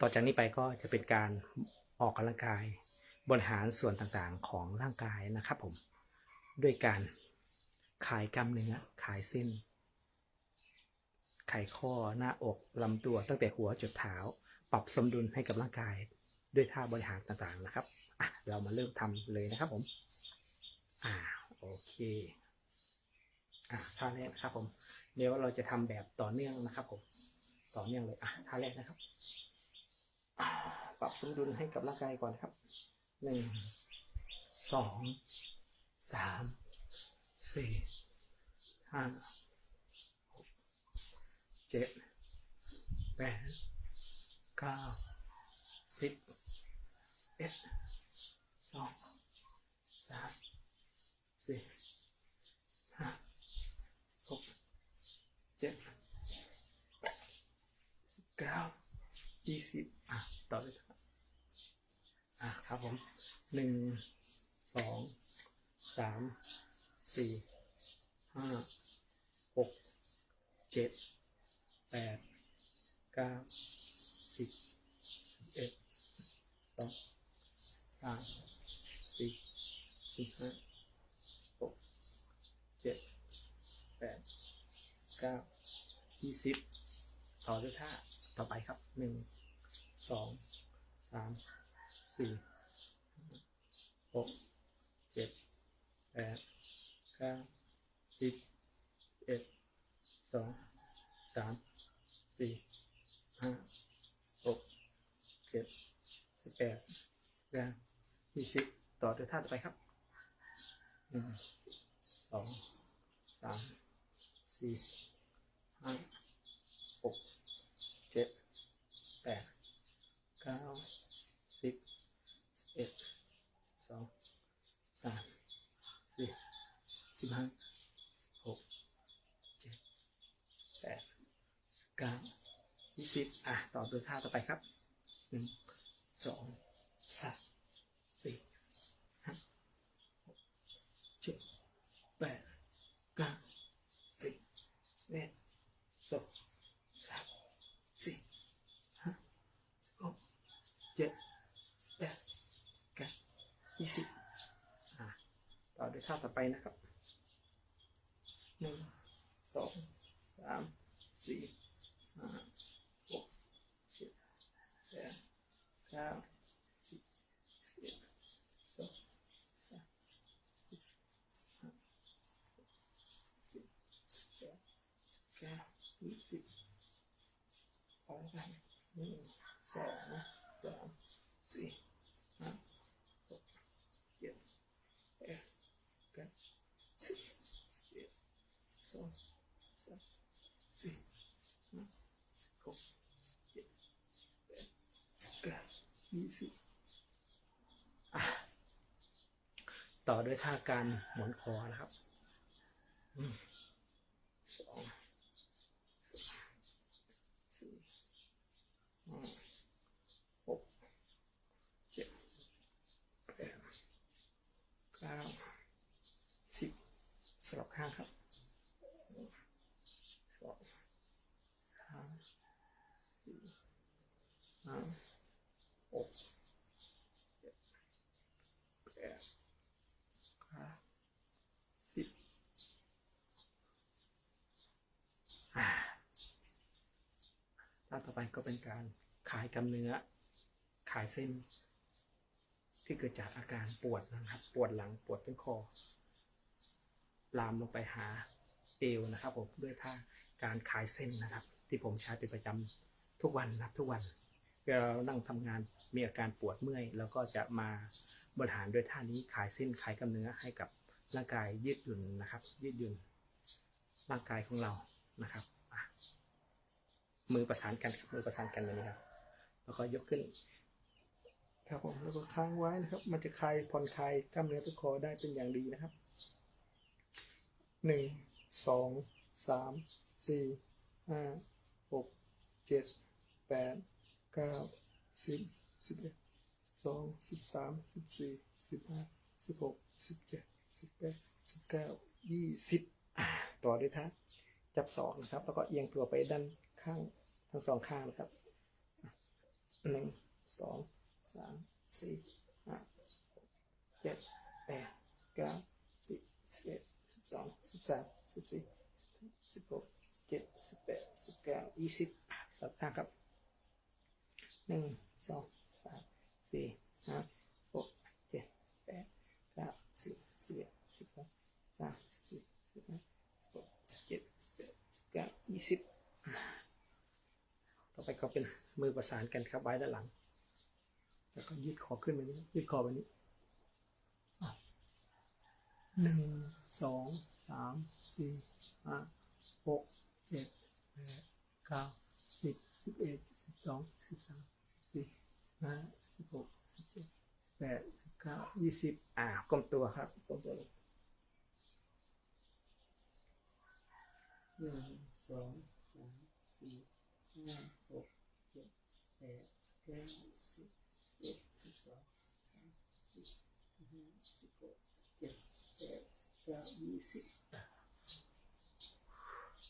ต่อจากนี้ไปก็จะเป็นการออกกำลังกายบริหารส่วนต่างๆของร่างกายนะครับผม ด้วยการขายกล้ามเนื้อขายเส้นไขข้อหน้าอกลำตัวตั้งแต่หัวจดเท้า ปรับสมดุลให้กับร่างกาย ด้วยท่าบริหารต่างๆนะครับอะเรามาเริ่มทำเลยนะครับผมอ่าโอเคอะท่าแรกนะครับผม เดี๋ยวเราจะทำแบบต่อเนื่องนะครับผม ต่อเนื่องเลยอะท่าแรกนะครับ ปรับสมดุลให้กับร่างกายก่อนครับหนึ่งสองสามสี่ห้าหกเจ็ดแปดเก้าสิบเอ็ดสองสามสี่ห้าหกเจ็ดสิบเก้า ยี่สิบอะต่อเลยครับอะครับผมหนึ่งสองสามสี่ห้าหกเจ็ดแปดเก้าสิบสิบเอ็ดสองสามสี่สิบห้าหกเจ็ดแปดเก้ายี่สิบต่อด้วยท่าต่อไปครับหนึ่ง สองสามสี่หกเจ็ดแปดเก้าสิบเอ็ดสองสามสี่ห้าหกเจ็ดสิบแปดสิบเก้ายี่สิบต่อด้วยท่าต่อไปครับหนึ่งสองสามสี่ห้าหกเจ็ดแปด เก้าสิบสิบเอ็ดสองสามสี่สิบห้าสิบหกเจ็ดแปดสิบเก้ายี่สิบอะต่อด้วยท่าต่อไปครับหนึ่งสองสามสี่ห้าหกเจ็ดแปดเก้าสิบสิบเอ็ดสองสามสี่ห้าสิบหก เจ็ดสิบแปดสิบเก้ายี่สิบอะต่อด้วยท่าต่อไปนะครับหนึ่งสองสามสี่ห้าหกเจ็ดแปดเก้าสิบสิบเอ็ดสิบสองสิบสามสิบสิบห้าสิบหกสิบเจ็ดสิบแปดสิบเก้ายี่สิบพอแล้วกันหนึ่งสองสามสี่ห้าหกเจ็ดแปดเก้าสิบสิบเอ็ดสิบสองสามสี่ห้าสิบหกสิบเจ็ดแปดสิบเก้ายี่สิบอะ ต่อด้วยท่าการหมุนคอนะครับสองสามสี่ห้าหกเจ็ดแปดเก้าสิบสลับข้างครับสองสามสี่ห้าหกเจ็ดแปดเก้าสิบอ่าท่า ต่อไปก็เป็นการขายกำเนื้อ ขายเส้น ที่เกิดจากอาการปวดนะครับ ปวดหลังปวดต้นคอ ลามลงไปหาเอวนะครับผมด้วยท่าการขายเส้นนะครับ ที่ผมใช้เป็นประจำทุกวันนะครับทุกวันเวลาเรานั่งทำงานมีอาการปวดเมื่อยแล้วก็จะมาบริหารด้วยท่านี้ขายเส้นขายกล้ามเนื้อให้กับร่างกายยืดหยุ่นนะครับ ยืดหยุ่นร่างกายของเรานะครับ มือประสานกันครับมือประสานกันแบบนี้ครับ แล้วก็ยกขึ้น ครับผมแล้วก็ค้างไว้นะครับ มันจะคลายผ่อนคลายกล้ามเนื้อต้นคอได้เป็นอย่างดีนะครับหนึ่งสองสามสี่ห้าหกเจ็ดแปดเก้าสิบสิบเอ็ดสิบสองสิบสามสิบสี่สิบห้าสิบหกสิบเจ็ดสิบแปดสิบเก้ายี่สิบต่อด้วยท่า จับสองนะครับ แล้วก็เอียงตัวไปด้านข้างทั้งสองข้างนะครับหนึ่งสองสามสี่ห้าเจ็ดแปดเก้าสิบสิบเอ็ดสิบสองสิบสามสิบสี่สิบหกสิบเจ็ดสิบแปดสิบเก้ายี่สิบสับทางครับหนึ่งสองสามสี่ห้าหกเจ็ดแปดเก้าสิบสิบเอ็ดสิบสองสามสิบสี่สิบห้าสิบหกสิบเจ็ด ยี่สิบต่อไปก็เป็นมือประสานกันครับไว้ด้านหลัง แล้วก็ยืดคอขึ้นไปนี้ ยืดคอไปนี้อะหนึ่งสองสามสี่ห้าหกเจ็ดแปดเก้าสิบสิบเอ็ดสิบสองสิบสามสิบสี่สิบห้าสิบหกสิบเจ็ดสิบแปดสิบเก้ายี่สิบอ่ากลมตัวครับกลมตัวลงหนึ่ง สองสามสี่ห้าหกเจ็ดแปดเก้าสิบสิบเอ็ดสิบสองสิบสามสิบสี่สิบห้าสิบหกสิบเจ็ดสิบแปดสิบเก้ายี่สิบ